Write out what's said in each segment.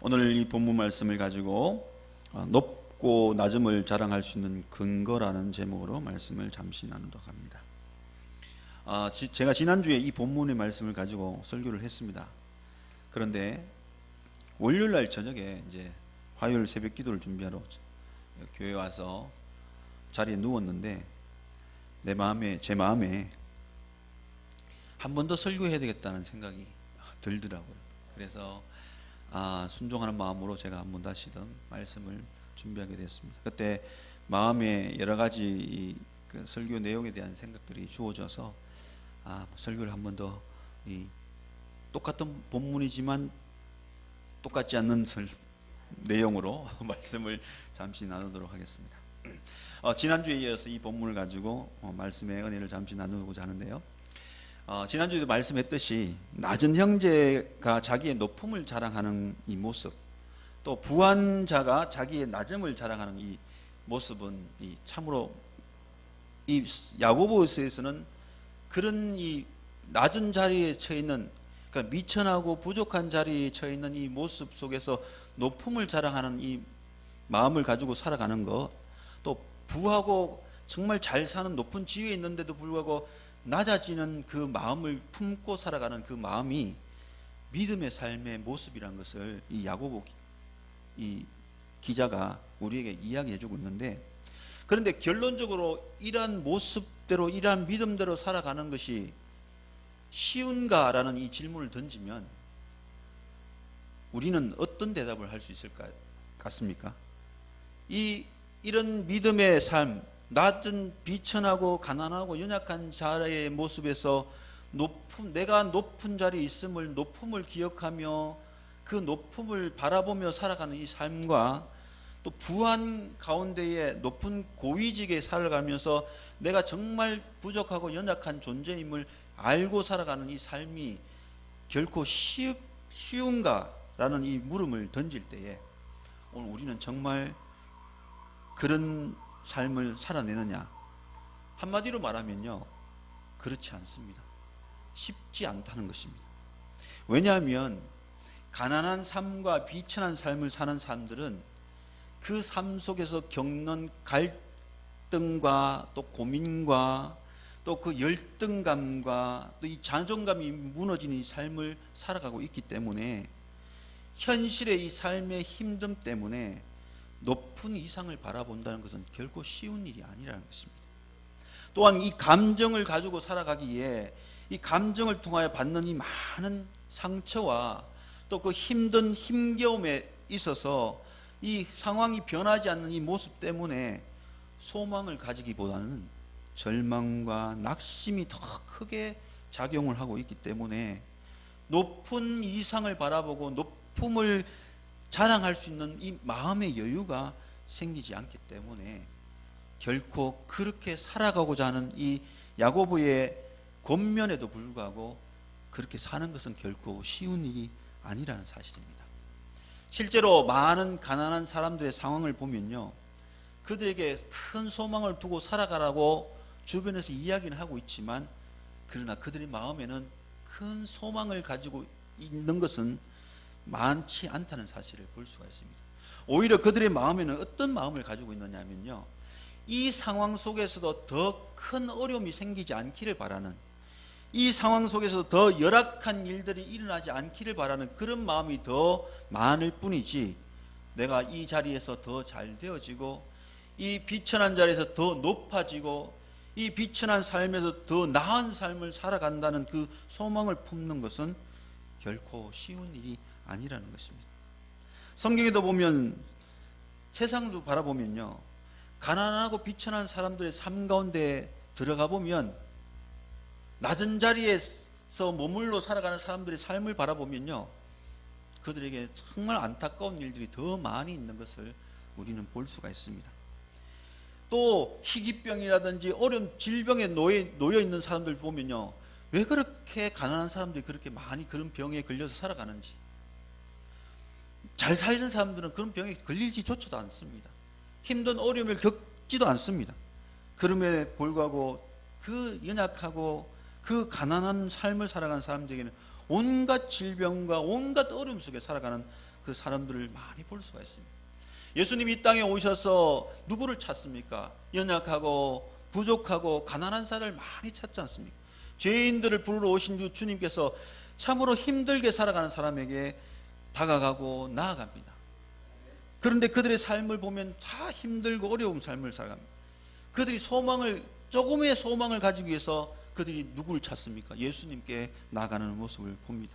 오늘 이 본문 말씀을 가지고 어, 높고 낮음을 자랑할 수 있는 근거라는 제목으로 말씀을 잠시 나누도록 합니다. 아, 지- 제가 지난주에 이 본문의 말씀을 가지고 설교를 했습니다. 그런데 월요일 날 저녁에 이제 화요일 새벽 기도를 준비하러 교회 와서 자리에 누웠는데 내 마음에 제 마음에 한 번 더 설교해야 되겠다는 생각이 들더라고요. 그래서 아, 순종하는 마음으로 제가 한번 다시든 말씀을 준비하게 됐습니다. 그때 마음에 여러 가지 이, 그 설교 내용에 대한 생각들이 주어져서 아, 설교를 한 번더 이, 똑같은 본문이지만 똑같지 않는 설, 내용으로 말씀을 잠시 나누도록 하겠습니다. 어, 지난주에 이어서 이 본문을 가지고 어, 말씀의 은혜를 잠시 나누고자 하는데요. 어, 지난주에도 말씀했듯이 낮은 형제가 자기의 높음을 자랑하는 이 모습, 또 부한 자가 자기의 낮음을 자랑하는 이 모습은 이 참으로 이 야고보서에서는 그런 이 낮은 자리에 처해 있는 그러니까 미천하고 부족한 자리에 처해 있는 이 모습 속에서 높음을 자랑하는 이 마음을 가지고 살아가는 것, 또 부하고 정말 잘 사는 높은 지위에 있는데도 불구하고 낮아지는 그 마음을 품고 살아가는 그 마음이 믿음의 삶의 모습이란 것을 이 야고보 기- 이 기자가 우리에게 이야기해 주고 있는데 그런데 결론적으로 이러한 모습대로 이러한 믿음대로 살아가는 것이 쉬운가라는 이 질문을 던지면 우리는 어떤 대답을 할 수 있을 까 같습니까? 이 이런 믿음의 삶, 낮은 비천하고 가난하고 연약한 자의 모습에서 높은 내가 높은 자리에 있음을 높음을 기억하며 그 높음을 바라보며 살아가는 이 삶과 또 부한 가운데에 높은 고위직에 살아가면서 내가 정말 부족하고 연약한 존재임을 알고 살아가는 이 삶이 결코 쉬, 쉬운가라는 이 물음을 던질 때에 오늘 우리는 정말 그런 삶을 살아내느냐? 한마디로 말하면요. 그렇지 않습니다. 쉽지 않다는 것입니다. 왜냐하면 가난한 삶과 비천한 삶을 사는 사람들은 그 삶 속에서 겪는 갈등과 또 고민과 또 그 열등감과 또 이 자존감이 무너지는 이 삶을 살아가고 있기 때문에 현실의 이 삶의 힘듦 때문에 높은 이상을 바라본다는 것은 결코 쉬운 일이 아니라는 것입니다. 또한 이 감정을 가지고 살아가기에 이 감정을 통하여 받는 이 많은 상처와 또 그 힘든 힘겨움에 있어서 이 상황이 변하지 않는 이 모습 때문에 소망을 가지기보다는 절망과 낙심이 더 크게 작용을 하고 있기 때문에 높은 이상을 바라보고 높음을 자랑할 수 있는 이 마음의 여유가 생기지 않기 때문에 결코 그렇게 살아가고자 하는 이 야고보의 권면에도 불구하고 그렇게 사는 것은 결코 쉬운 일이 아니라는 사실입니다. 실제로 많은 가난한 사람들의 상황을 보면요. 그들에게 큰 소망을 두고 살아가라고 주변에서 이야기는 하고 있지만 그러나 그들의 마음에는 큰 소망을 가지고 있는 것은 많지 않다는 사실을 볼 수가 있습니다. 오히려 그들의 마음에는 어떤 마음을 가지고 있느냐면요. 이 상황 속에서도 더 큰 어려움이 생기지 않기를 바라는 이 상황 속에서 더 열악한 일들이 일어나지 않기를 바라는 그런 마음이 더 많을 뿐이지 내가 이 자리에서 더 잘 되어지고 이 비천한 자리에서 더 높아지고 이 비천한 삶에서 더 나은 삶을 살아간다는 그 소망을 품는 것은 결코 쉬운 일이 아니라는 것입니다. 성경에도 보면 세상도 바라보면요. 가난하고 비천한 사람들의 삶 가운데 들어가 보면 낮은 자리에서 머물러 살아가는 사람들의 삶을 바라보면요. 그들에게 정말 안타까운 일들이 더 많이 있는 것을 우리는 볼 수가 있습니다. 또 희귀병이라든지 어려운 질병에 놓여, 있는 사람들 보면요. 왜 그렇게 가난한 사람들이 그렇게 많이 그런 병에 걸려서 살아가는지 잘 살는 사람들은 그런 병에 걸리지조차도 않습니다. 힘든 어려움을 겪지도 않습니다. 그럼에 불구하고 그 연약하고 그 가난한 삶을 살아가는 사람들에게는 온갖 질병과 온갖 어려움 속에 살아가는 그 사람들을 많이 볼 수가 있습니다. 예수님이 이 땅에 오셔서 누구를 찾습니까? 연약하고 부족하고 가난한 사람을 많이 찾지 않습니까? 죄인들을 부르러 오신 주 주님께서 참으로 힘들게 살아가는 사람에게 다가가고 나아갑니다. 그런데 그들의 삶을 보면 다 힘들고 어려운 삶을 살아갑니다. 그들이 소망을 조금의 소망을 가지기 위해서 그들이 누구를 찾습니까? 예수님께 나가는 모습을 봅니다.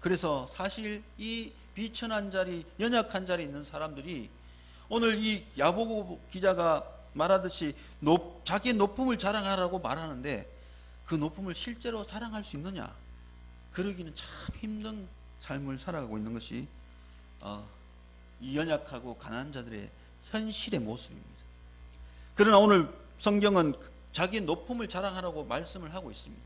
그래서 사실 이 비천한 자리, 연약한 자리에 있는 사람들이 오늘 이 야보고 기자가 말하듯이 높, 자기의 높음을 자랑하라고 말하는데 그 높음을 실제로 자랑할 수 있느냐? 그러기는 참 힘든 삶을 살아가고 있는 것이 어, 이 연약하고 가난한 자들의 현실의 모습입니다. 그러나 오늘 성경은 자기의 높음을 자랑하라고 말씀을 하고 있습니다.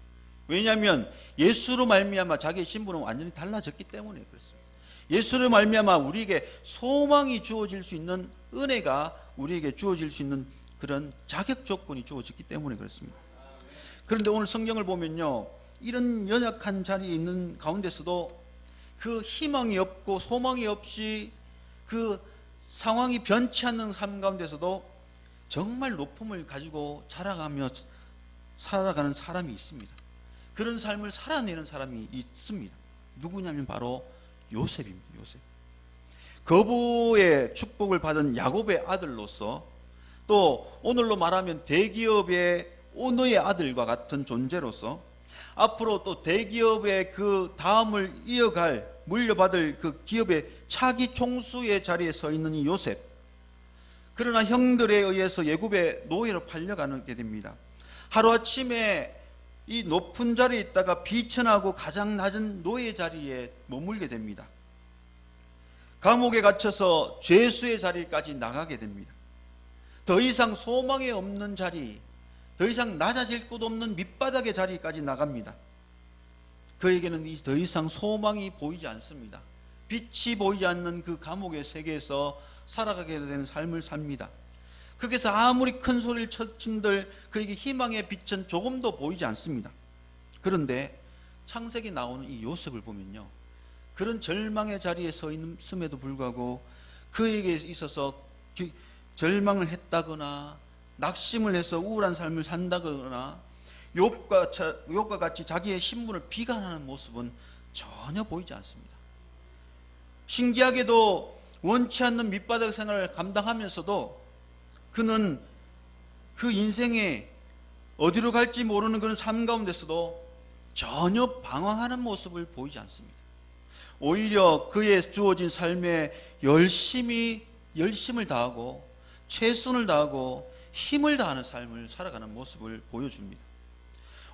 왜냐하면 예수로 말미암아 자기의 신분은 완전히 달라졌기 때문에 그렇습니다. 예수로 말미암아 우리에게 소망이 주어질 수 있는 은혜가 우리에게 주어질 수 있는 그런 자격 조건이 주어졌기 때문에 그렇습니다. 그런데 오늘 성경을 보면요. 이런 연약한 자리에 있는 가운데서도 그 희망이 없고 소망이 없이 그 상황이 변치 않는 삶 가운데서도 정말 높음을 가지고 자라가며 살아가는 사람이 있습니다. 그런 삶을 살아내는 사람이 있습니다. 누구냐면 바로 요셉입니다. 요셉. 거부의 축복을 받은 야곱의 아들로서 또 오늘로 말하면 대기업의 오너의 아들과 같은 존재로서 앞으로 또 대기업의 그 다음을 이어갈 물려받을 그 기업의 차기 총수의 자리에 서 있는 이 요셉. 그러나 형들에 의해서 예굽의 노예로 팔려가게 됩니다. 하루아침에 이 높은 자리에 있다가 비천하고 가장 낮은 노예 자리에 머물게 됩니다. 감옥에 갇혀서 죄수의 자리까지 나가게 됩니다. 더 이상 소망이 없는 자리, 더 이상 낮아질 곳 없는 밑바닥의 자리까지 나갑니다. 그에게는 더 이상 소망이 보이지 않습니다. 빛이 보이지 않는 그 감옥의 세계에서 살아가게 되는 삶을 삽니다. 거기서 아무리 큰 소리를 쳤친들 그에게 희망의 빛은 조금도 보이지 않습니다. 그런데 창세기 나오는 이 요셉을 보면요. 그런 절망의 자리에 서 있음에도 불구하고 그에게 있어서 절망을 했다거나 낙심을 해서 우울한 삶을 산다거나 욕과, 욕과 같이 자기의 신분을 비관하는 모습은 전혀 보이지 않습니다. 신기하게도 원치 않는 밑바닥 생활을 감당하면서도 그는 그 인생에 어디로 갈지 모르는 그런 삶 가운데서도 전혀 방황하는 모습을 보이지 않습니다. 오히려 그의 주어진 삶에 열심히 열심을 다하고 최선을 다하고 힘을 다하는 삶을 살아가는 모습을 보여줍니다.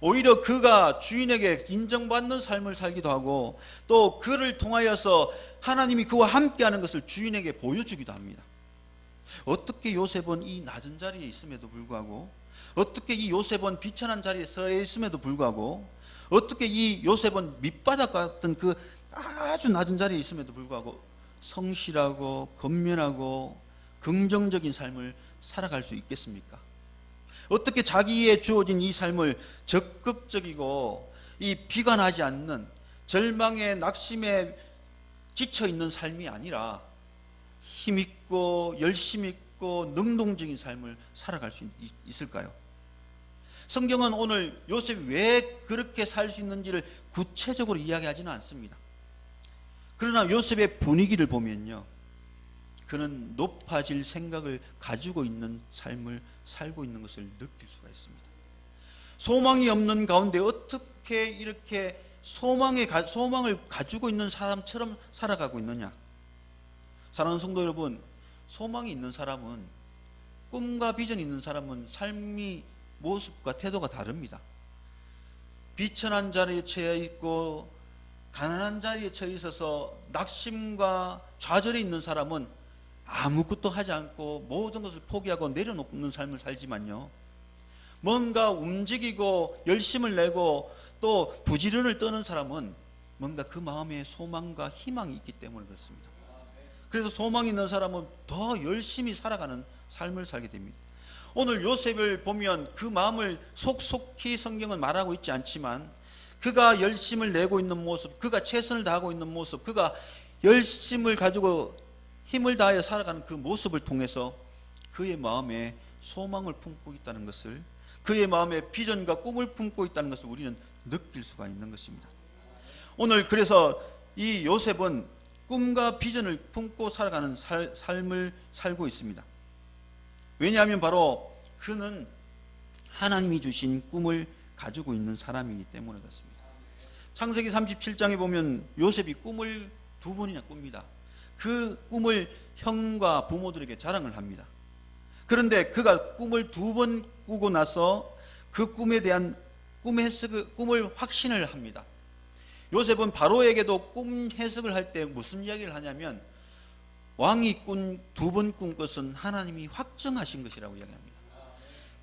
오히려 그가 주인에게 인정받는 삶을 살기도 하고 또 그를 통하여서 하나님이 그와 함께하는 것을 주인에게 보여주기도 합니다. 어떻게 요셉은 이 낮은 자리에 있음에도 불구하고 어떻게 이 요셉은 비천한 자리에 서 있음에도 불구하고 어떻게 이 요셉은 밑바닥 같은 그 아주 낮은 자리에 있음에도 불구하고 성실하고 건면하고 긍정적인 삶을 살아갈 수 있겠습니까? 어떻게 자기의 주어진 이 삶을 적극적이고 이 비관하지 않는 절망의 낙심에 지쳐 있는 삶이 아니라 힘 있고 열심 있고 능동적인 삶을 살아갈 수 있을까요? 성경은 오늘 요셉이 왜 그렇게 살 수 있는지를 구체적으로 이야기하지는 않습니다. 그러나 요셉의 분위기를 보면요. 그는 높아질 생각을 가지고 있는 삶을 살고 있는 것을 느낄 수가 있습니다. 소망이 없는 가운데 어떻게 이렇게 소망의 소망을 가지고 있는 사람처럼 살아가고 있느냐? 사랑하는 성도 여러분, 소망이 있는 사람은 꿈과 비전이 있는 사람은 삶이 모습과 태도가 다릅니다. 비천한 자리에 처해 있고 가난한 자리에 처해 있어서 낙심과 좌절에 있는 사람은 아무것도 하지 않고 모든 것을 포기하고 내려놓는 삶을 살지만요. 뭔가 움직이고 열심을 내고 또 부지런을 떠는 사람은 뭔가 그 마음에 소망과 희망이 있기 때문에 그렇습니다. 그래서 소망 있는 사람은 더 열심히 살아가는 삶을 살게 됩니다. 오늘 요셉을 보면 그 마음을 속속히 성경은 말하고 있지 않지만 그가 열심을 내고 있는 모습, 그가 최선을 다하고 있는 모습, 그가 열심을 가지고 힘을 다하여 살아가는 그 모습을 통해서 그의 마음에 소망을 품고 있다는 것을 그의 마음에 비전과 꿈을 품고 있다는 것을 우리는 느낄 수가 있는 것입니다. 오늘 그래서 이 요셉은 꿈과 비전을 품고 살아가는 살, 삶을 살고 있습니다. 왜냐하면 바로 그는 하나님이 주신 꿈을 가지고 있는 사람이기 때문에 그렇습니다. 창세기 37장에 보면 요셉이 꿈을 두 번이나 꿉니다. 그 꿈을 형과 부모들에게 자랑을 합니다. 그런데 그가 꿈을 두 번 꾸고 나서 그 꿈에 대한 꿈 해석, 꿈을 확신을 합니다. 요셉은 바로에게도 꿈 해석을 할 때 무슨 이야기를 하냐면 왕이 꾼 두 번 꾼 것은 하나님이 확정하신 것이라고 이야기합니다.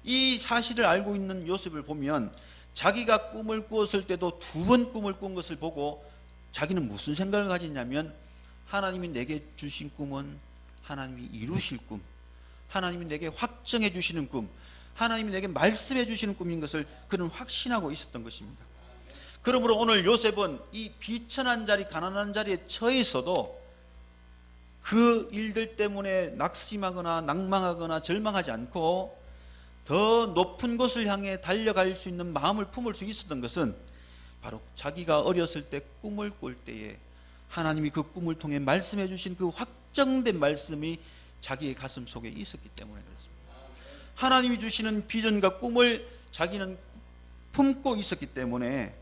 이 사실을 알고 있는 요셉을 보면 자기가 꿈을 꾸었을 때도 두 번 꿈을 꾼 것을 보고 자기는 무슨 생각을 가졌냐면 하나님이 내게 주신 꿈은 하나님이 이루실 꿈, 하나님이 내게 확정해 주시는 꿈, 하나님이 내게 말씀해 주시는 꿈인 것을 그는 확신하고 있었던 것입니다. 그러므로 오늘 요셉은 이 비천한 자리, 가난한 자리에 처해 있어도 그 일들 때문에 낙심하거나 낭망하거나 절망하지 않고 더 높은 곳을 향해 달려갈 수 있는 마음을 품을 수 있었던 것은 바로 자기가 어렸을 때 꿈을 꿀 때에 하나님이 그 꿈을 통해 말씀해 주신 그 확정된 말씀이 자기의 가슴 속에 있었기 때문에 그렇습니다. 하나님이 주시는 비전과 꿈을 자기는 품고 있었기 때문에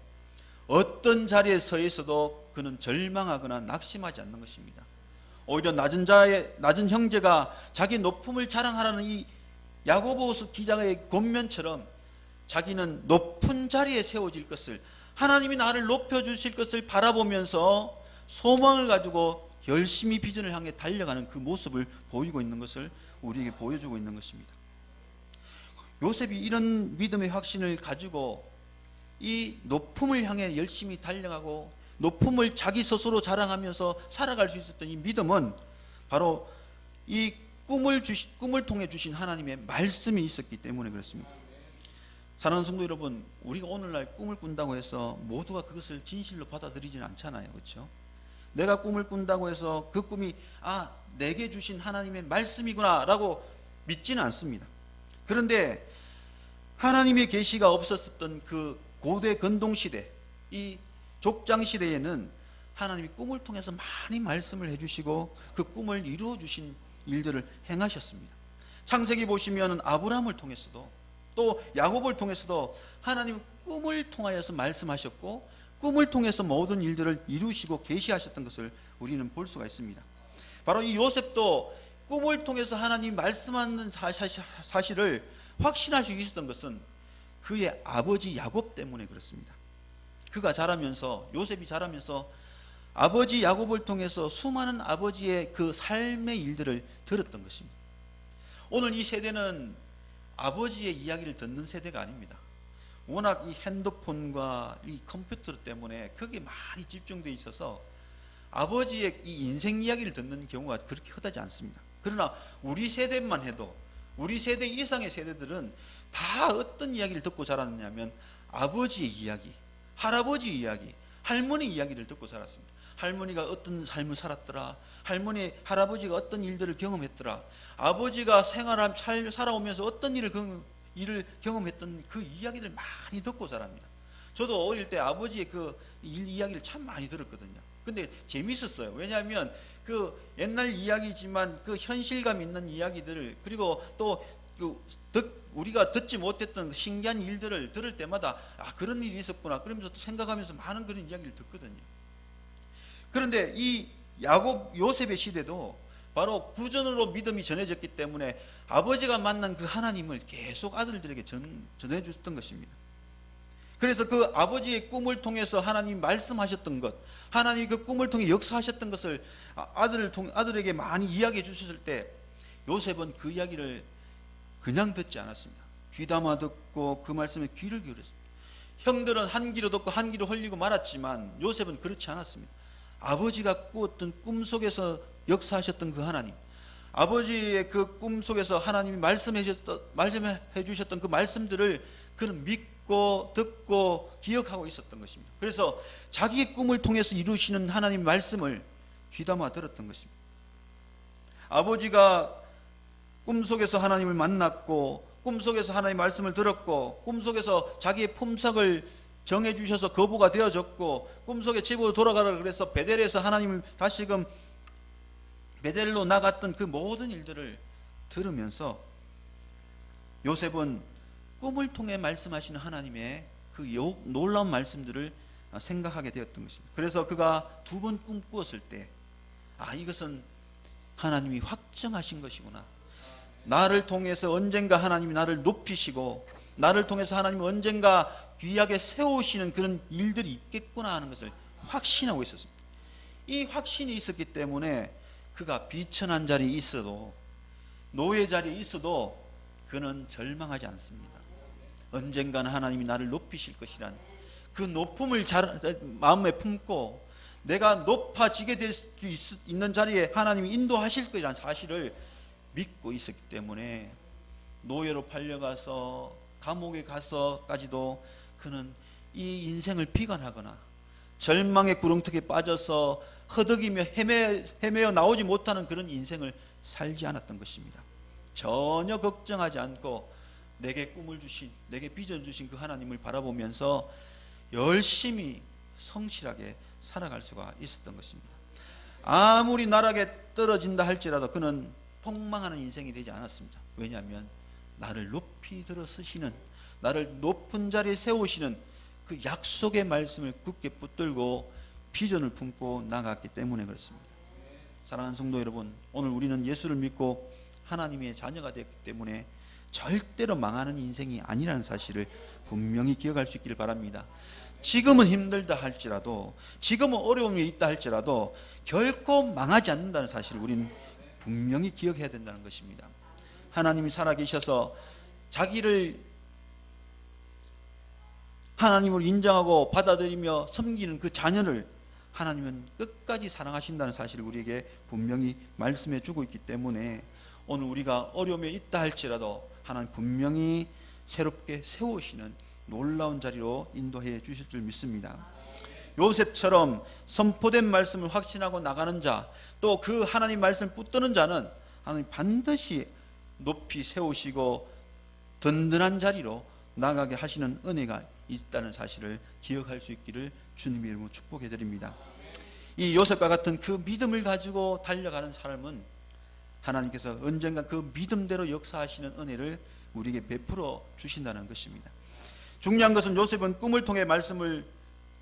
어떤 자리에 서 있어도 그는 절망하거나 낙심하지 않는 것입니다. 오히려 낮은 자의 낮은 형제가 자기 높음을 자랑하라는 이 야고보서 기자의 권면처럼 자기는 높은 자리에 세워질 것을 하나님이 나를 높여 주실 것을 바라보면서 소망을 가지고 열심히 비전을 향해 달려가는 그 모습을 보이고 있는 것을 우리에게 보여주고 있는 것입니다. 요셉이 이런 믿음의 확신을 가지고 이 높음을 향해 열심히 달려가고 높음을 자기 스스로 자랑하면서 살아갈 수 있었던 이 믿음은 바로 이 꿈을 주시, 꿈을 통해 주신 하나님의 말씀이 있었기 때문에 그렇습니다. 사랑하는 성도 여러분, 우리가 오늘날 꿈을 꾼다고 해서 모두가 그것을 진실로 받아들이지는 않잖아요. 그렇죠? 내가 꿈을 꾼다고 해서 그 꿈이 아, 내게 주신 하나님의 말씀이구나라고 믿지는 않습니다. 그런데 하나님의 계시가 없었던 그 고대 근동 시대, 이 족장 시대에는 하나님이 꿈을 통해서 많이 말씀을 해주시고 그 꿈을 이루어 주신 일들을 행하셨습니다. 창세기 보시면 아브라함을 통해서도 또 야곱을 통해서도 하나님 꿈을 통하여서 말씀하셨고 꿈을 통해서 모든 일들을 이루시고 계시하셨던 것을 우리는 볼 수가 있습니다. 바로 이 요셉도 꿈을 통해서 하나님 말씀하는 사실을 확신할 수 있었던 것은 그의 아버지 야곱 때문에 그렇습니다. 그가 자라면서 요셉이 자라면서 아버지 야곱을 통해서 수많은 아버지의 그 삶의 일들을 들었던 것입니다. 오늘 이 세대는 아버지의 이야기를 듣는 세대가 아닙니다. 워낙 이 핸드폰과 이 컴퓨터 때문에 거기에 많이 집중되어 있어서 아버지의 이 인생 이야기를 듣는 경우가 그렇게 흔하지 않습니다. 그러나 우리 세대만 해도 우리 세대 이상의 세대들은 다 어떤 이야기를 듣고 자랐냐면 아버지의 이야기, 할아버지 이야기, 할머니 이야기를 듣고 자랐습니다. 할머니가 어떤 삶을 살았더라. 할머니, 할아버지가 어떤 일들을 경험했더라. 아버지가 생활 살, 살아오면서 어떤 일을, 일을 경험했던 그 이야기를 많이 듣고 자랍니다. 저도 어릴 때 아버지의 그 일 이야기를 참 많이 들었거든요. 근데 재밌었어요. 왜냐하면 그 옛날 이야기지만 그 현실감 있는 이야기들을 그리고 또그 우리가 듣지 못했던 그 신기한 일들을 들을 때마다 아 그런 일이 있었구나 그러면서 또 생각하면서 많은 그런 이야기를 듣거든요. 그런데 이 야곱 요셉의 시대도 바로 구전으로 믿음이 전해졌기 때문에 아버지가 만난 그 하나님을 계속 아들들에게 전, 전해줬던 것입니다. 그래서 그 아버지의 꿈을 통해서 하나님 말씀하셨던 것, 하나님 그 꿈을 통해 역사하셨던 것을 아, 아들을 통 아들에게 많이 이야기해 주셨을 때 요셉은 그 이야기를 그냥 듣지 않았습니다. 귀담아 듣고 그 말씀에 귀를 기울였습니다. 형들은 한 귀로 듣고 한 귀로 흘리고 말았지만 요셉은 그렇지 않았습니다. 아버지가 꾸었던 꿈 속에서 역사하셨던 그 하나님, 아버지의 그 꿈 속에서 하나님이 말씀해 주셨던, 말씀해 주셨던 그 말씀들을 그는 믿고 듣고 기억하고 있었던 것입니다. 그래서 자기의 꿈을 통해서 이루시는 하나님 말씀을 귀담아 들었던 것입니다. 아버지가 꿈 속에서 하나님을 만났고 꿈 속에서 하나님 말씀을 들었고 꿈 속에서 자기의 품삯을 정해 주셔서 거부가 되어졌고 꿈 속에 집으로 돌아가라 그래서 베델에서 하나님을 다시금 베델로 나갔던 그 모든 일들을 들으면서 요셉은 꿈을 통해 말씀하시는 하나님의 그 놀라운 말씀들을 생각하게 되었던 것입니다. 그래서 그가 두 번 꿈 꾸었을 때, 아, 이것은 하나님이 확정하신 것이구나. 나를 통해서 언젠가 하나님이 나를 높이시고, 나를 통해서 하나님이 언젠가 귀하게 세우시는 그런 일들이 있겠구나 하는 것을 확신하고 있었습니다. 이 확신이 있었기 때문에 그가 비천한 자리에 있어도, 노예 자리에 있어도 그는 절망하지 않습니다. 언젠가는 하나님이 나를 높이실 것이란 그 높음을 잘, 마음에 품고 내가 높아지게 될 수 있는 자리에 하나님이 인도하실 것이라는 사실을 믿고 있었기 때문에 노예로 팔려가서 감옥에 가서까지도 그는 이 인생을 비관하거나 절망의 구렁텅이에 빠져서 허덕이며 헤매, 헤매어 나오지 못하는 그런 인생을 살지 않았던 것입니다. 전혀 걱정하지 않고 내게 꿈을 주신, 내게 비전 주신 그 하나님을 바라보면서 열심히 성실하게 살아갈 수가 있었던 것입니다. 아무리 나락에 떨어진다 할지라도 그는 폭망하는 인생이 되지 않았습니다. 왜냐하면 나를 높이 들어서시는 나를 높은 자리에 세우시는 그 약속의 말씀을 굳게 붙들고 비전을 품고 나갔기 때문에 그렇습니다. 사랑하는 성도 여러분, 오늘 우리는 예수를 믿고 하나님의 자녀가 되었기 때문에 절대로 망하는 인생이 아니라는 사실을 분명히 기억할 수 있기를 바랍니다. 지금은 힘들다 할지라도, 지금은 어려움이 있다 할지라도 결코 망하지 않는다는 사실을 우리는 분명히 기억해야 된다는 것입니다. 하나님이 살아계셔서 자기를 하나님을 인정하고 받아들이며 섬기는 그 자녀를 하나님은 끝까지 사랑하신다는 사실을 우리에게 분명히 말씀해 주고 있기 때문에 오늘 우리가 어려움에 있다 할지라도 하나님 분명히 새롭게 세우시는 놀라운 자리로 인도해 주실 줄 믿습니다. 요셉처럼 선포된 말씀을 확신하고 나가는 자, 또 그 하나님 말씀을 붙드는 자는 하나님 반드시 높이 세우시고 든든한 자리로 나가게 하시는 은혜가 있다는 사실을 기억할 수 있기를 주님의 이름으로 축복해 드립니다. 이 요셉과 같은 그 믿음을 가지고 달려가는 삶은 하나님께서 언젠가 그 믿음대로 역사하시는 은혜를 우리에게 베풀어 주신다는 것입니다. 중요한 것은 요셉은 꿈을 통해 말씀을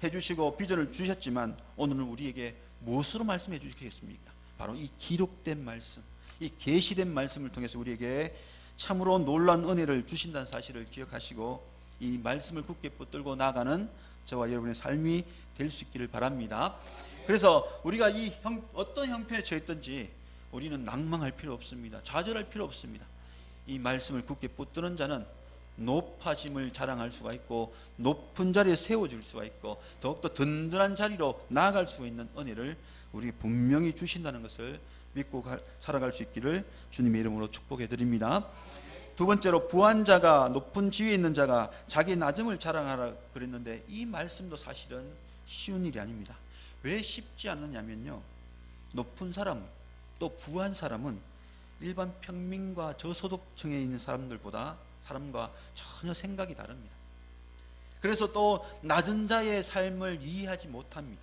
해주시고 비전을 주셨지만 오늘은 우리에게 무엇으로 말씀해 주시겠습니까? 바로 이 기록된 말씀, 이 계시된 말씀을 통해서 우리에게 참으로 놀란 은혜를 주신다는 사실을 기억하시고 이 말씀을 굳게 붙들고 나가는 저와 여러분의 삶이 될 수 있기를 바랍니다. 그래서 우리가 이 형, 어떤 형편에 처했든지 우리는 낭망할 필요 없습니다. 좌절할 필요 없습니다. 이 말씀을 굳게 붙드는 자는 높아짐을 자랑할 수가 있고 높은 자리에 세워질 수가 있고 더욱더 든든한 자리로 나아갈 수 있는 은혜를 우리에게 분명히 주신다는 것을 믿고 가, 살아갈 수 있기를 주님의 이름으로 축복해 드립니다. 두 번째로 부한 자가 높은 지위에 있는 자가 자기 낮음을 자랑하라 그랬는데 이 말씀도 사실은 쉬운 일이 아닙니다. 왜 쉽지 않느냐면요. 높은 사람 또 부한 사람은 일반 평민과 저소득층에 있는 사람들보다 사람과 전혀 생각이 다릅니다. 그래서 또 낮은 자의 삶을 이해하지 못합니다.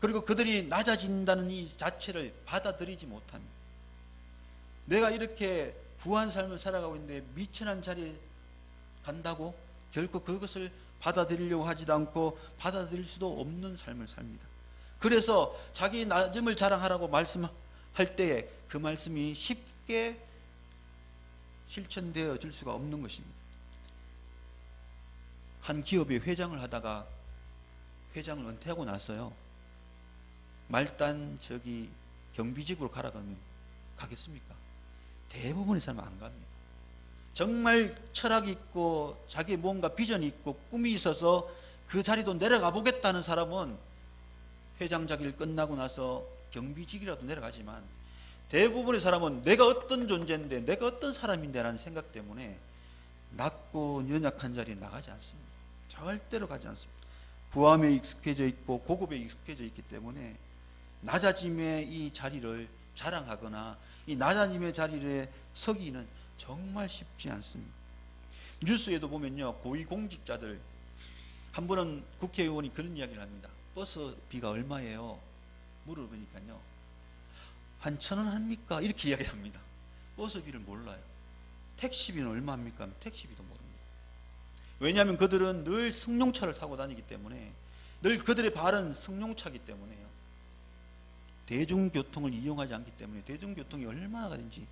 그리고 그들이 낮아진다는 이 자체를 받아들이지 못합니다. 내가 이렇게 부한 삶을 살아가고 있는데 미천한 자리에 간다고 결코 그것을 받아들이려고 하지도 않고 받아들일 수도 없는 삶을 삽니다. 그래서 자기 낮음을 자랑하라고 말씀할 때에 그 말씀이 쉽게 실천되어 질 수가 없는 것입니다. 한 기업의 회장을 하다가 회장을 은퇴하고 나서요. 말단 저기 경비직으로 가라 면 가겠습니까? 대부분의 사람은 안 갑니다. 정말 철학이 있고 자기 뭔가 비전이 있고 꿈이 있어서 그 자리도 내려가 보겠다는 사람은 회장 자기를 끝나고 나서 경비직이라도 내려가지만 대부분의 사람은 내가 어떤 존재인데 내가 어떤 사람인데라는 생각 때문에 낮고 연약한 자리에 나가지 않습니다. 절대로 가지 않습니다. 부함에 익숙해져 있고 고급에 익숙해져 있기 때문에 낮아짐의 이 자리를 자랑하거나 이 낮아짐의 자리에 서기는 정말 쉽지 않습니다. 뉴스에도 보면요 고위공직자들 한 번은 국회의원이 그런 이야기를 합니다. 버스비가 얼마예요? 물어보니까요 한 천 원 합니까? 이렇게 이야기합니다. 버스비를 몰라요. 택시비는 얼마입니까? 택시비도 모릅니다. 왜냐하면 그들은 늘 승용차를 타고 다니기 때문에 늘 그들의 발은 승용차기 때문에요. 대중교통을 이용하지 않기 때문에 대중교통이 얼마나 가는지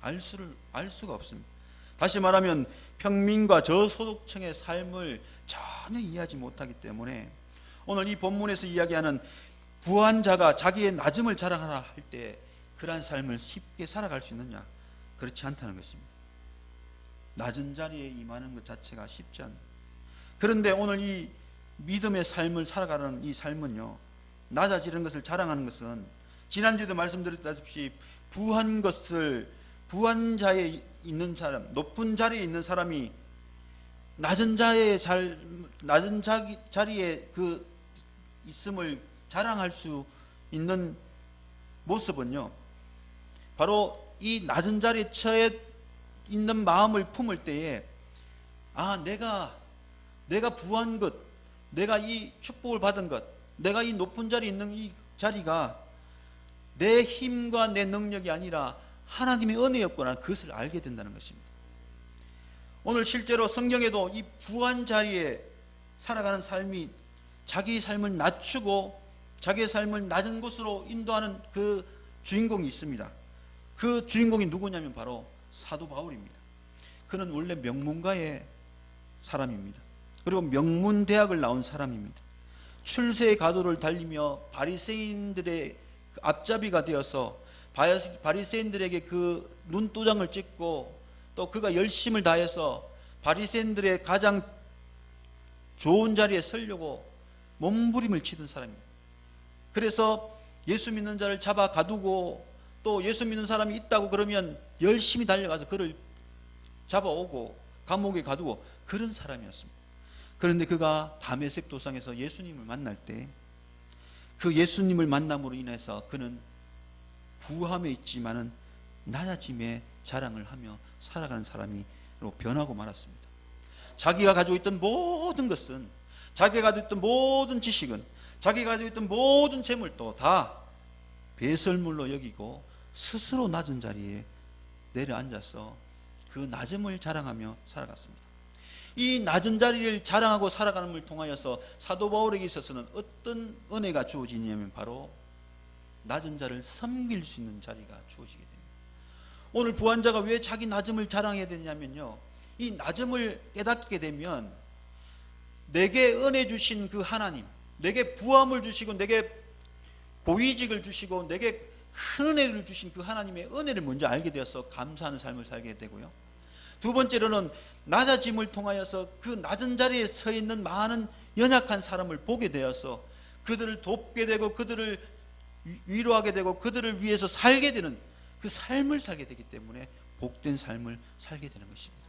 알 수를 알 수가 없습니다. 다시 말하면 평민과 저소득층의 삶을 전혀 이해하지 못하기 때문에 오늘 이 본문에서 이야기하는 부한자가 자기의 낮음을 자랑하라 할 때 그러한 삶을 쉽게 살아갈 수 있느냐? 그렇지 않다는 것입니다. 낮은 자리에 임하는 것 자체가 쉽지 않. 그런데 오늘 이 믿음의 삶을 살아가는 이 삶은요, 낮아지는 것을 자랑하는 것은 지난주에도 말씀드렸다시피 부한 것을 부한 자에 있는 사람, 높은 자리에 있는 사람이 낮은 자의 잘 낮은 자기, 자리에 그 있음을 자랑할 수 있는 모습은요. 바로 이 낮은 자리에 처해 있는 마음을 품을 때에 아 내가 내가 부한 것, 내가 이 축복을 받은 것, 내가 이 높은 자리에 있는 이 자리가 내 힘과 내 능력이 아니라 하나님의 은혜였구나 그것을 알게 된다는 것입니다. 오늘 실제로 성경에도 이 부한 자리에 살아가는 삶이 자기 삶을 낮추고 자기의 삶을 낮은 곳으로 인도하는 그 주인공이 있습니다. 그 주인공이 누구냐면 바로 사도 바울입니다. 그는 원래 명문가의 사람입니다. 그리고 명문 대학을 나온 사람입니다. 출세의 가도를 달리며 바리새인들의 그 앞잡이가 되어서 바리새인들에게 그 눈도장을 찍고 또 그가 열심을 다해서 바리새인들의 가장 좋은 자리에 서려고 몸부림을 치던 사람입니다. 그래서 예수 믿는 자를 잡아 가두고 또 예수 믿는 사람이 있다고 그러면 열심히 달려가서 그를 잡아오고 감옥에 가두고 그런 사람이었습니다. 그런데 그가 담에색 도상에서 예수님을 만날 때 그 예수님을 만남으로 인해서 그는 부함에 있지만은 낮아짐의 자랑을 하며 살아가는 사람이로 변하고 말았습니다. 자기가 가지고 있던 모든 것은 자기가 가지고 있던 모든 지식은 자기가 가지고 있던 모든 재물도 다 배설물로 여기고 스스로 낮은 자리에 내려앉아서 그 낮음을 자랑하며 살아갔습니다. 이 낮은 자리를 자랑하고 살아가는을 통하여서 사도 바울에게 있어서는 어떤 은혜가 주어지냐면 바로 낮은 자를 섬길 수 있는 자리가 주어지게 됩니다. 오늘 부한자가 왜 자기 낮음을 자랑해야 되냐면요. 이 낮음을 깨닫게 되면 내게 은혜 주신 그 하나님, 내게 부함을 주시고 내게 고위직을 주시고 내게 큰 은혜를 주신 그 하나님의 은혜를 먼저 알게 되어서 감사하는 삶을 살게 되고요. 두 번째로는 낮아짐을 통하여서 그 낮은 자리에 서 있는 많은 연약한 사람을 보게 되어서 그들을 돕게 되고 그들을 위로하게 되고 그들을 위해서 살게 되는 그 삶을 살게 되기 때문에 복된 삶을 살게 되는 것입니다.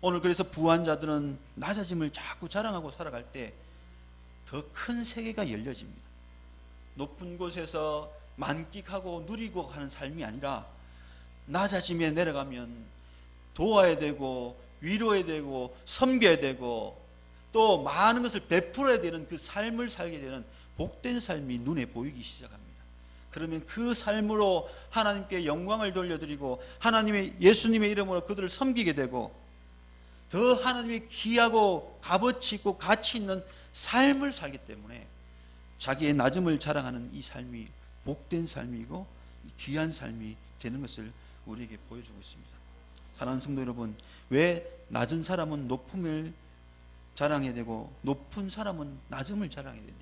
오늘 그래서 부한 자들은 낮아짐을 자꾸 자랑하고 살아갈 때 더 큰 세계가 열려집니다. 높은 곳에서 만끽하고 누리고 하는 삶이 아니라 낮아짐에 내려가면 도와야 되고 위로해야 되고 섬겨야 되고 또 많은 것을 베풀어야 되는 그 삶을 살게 되는 복된 삶이 눈에 보이기 시작합니다. 그러면 그 삶으로 하나님께 영광을 돌려드리고 하나님의 예수님의 이름으로 그들을 섬기게 되고 더 하나님의 귀하고 값어치 있고 가치 있는 삶을 살기 때문에 자기의 낮음을 자랑하는 이 삶이 복된 삶이고 귀한 삶이 되는 것을 우리에게 보여주고 있습니다. 사랑하는 성도 여러분, 왜 낮은 사람은 높음을 자랑해야 되고 높은 사람은 낮음을 자랑해야 되냐?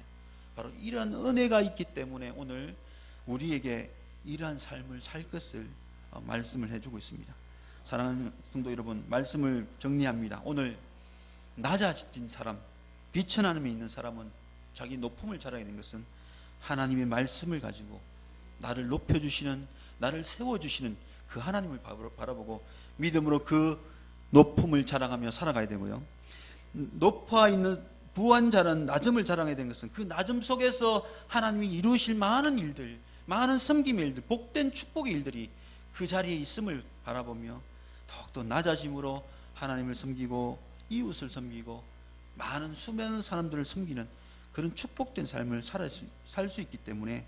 바로 이러한 은혜가 있기 때문에 오늘 우리에게 이러한 삶을 살 것을 어, 말씀을 해주고 있습니다. 사랑하는 성도 여러분, 말씀을 정리합니다. 오늘 낮아진 사람, 비천함에 있는 사람은 자기 높음을 자랑해야 되는 것은 하나님의 말씀을 가지고 나를 높여주시는, 나를 세워주시는 그 하나님을 바라보고 믿음으로 그 높음을 자랑하며 살아가야 되고요. 높아 있는 부한 자는 낮음을 자랑해야 되는 것은 그 낮음 속에서 하나님이 이루실 많은 일들, 많은 섬김의 일들, 복된 축복의 일들이 그 자리에 있음을 바라보며 더욱더 낮아짐으로 하나님을 섬기고 이웃을 섬기고 많은 수많은 사람들을 섬기는 그런 축복된 삶을 살수 있기 때문에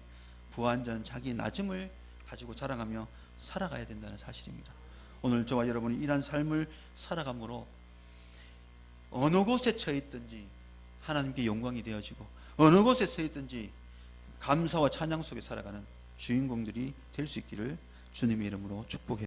부한 자는 자기의 낮음을 가지고 자랑하며 살아가야 된다는 사실입니다. 오늘 저와 여러분이 이러한 삶을 살아감으로 어느 곳에 처해 있든지 하나님께 영광이 되어지고 어느 곳에 서 있든지 감사와 찬양 속에 살아가는 주인공들이 될 수 있기를 주님의 이름으로 축복해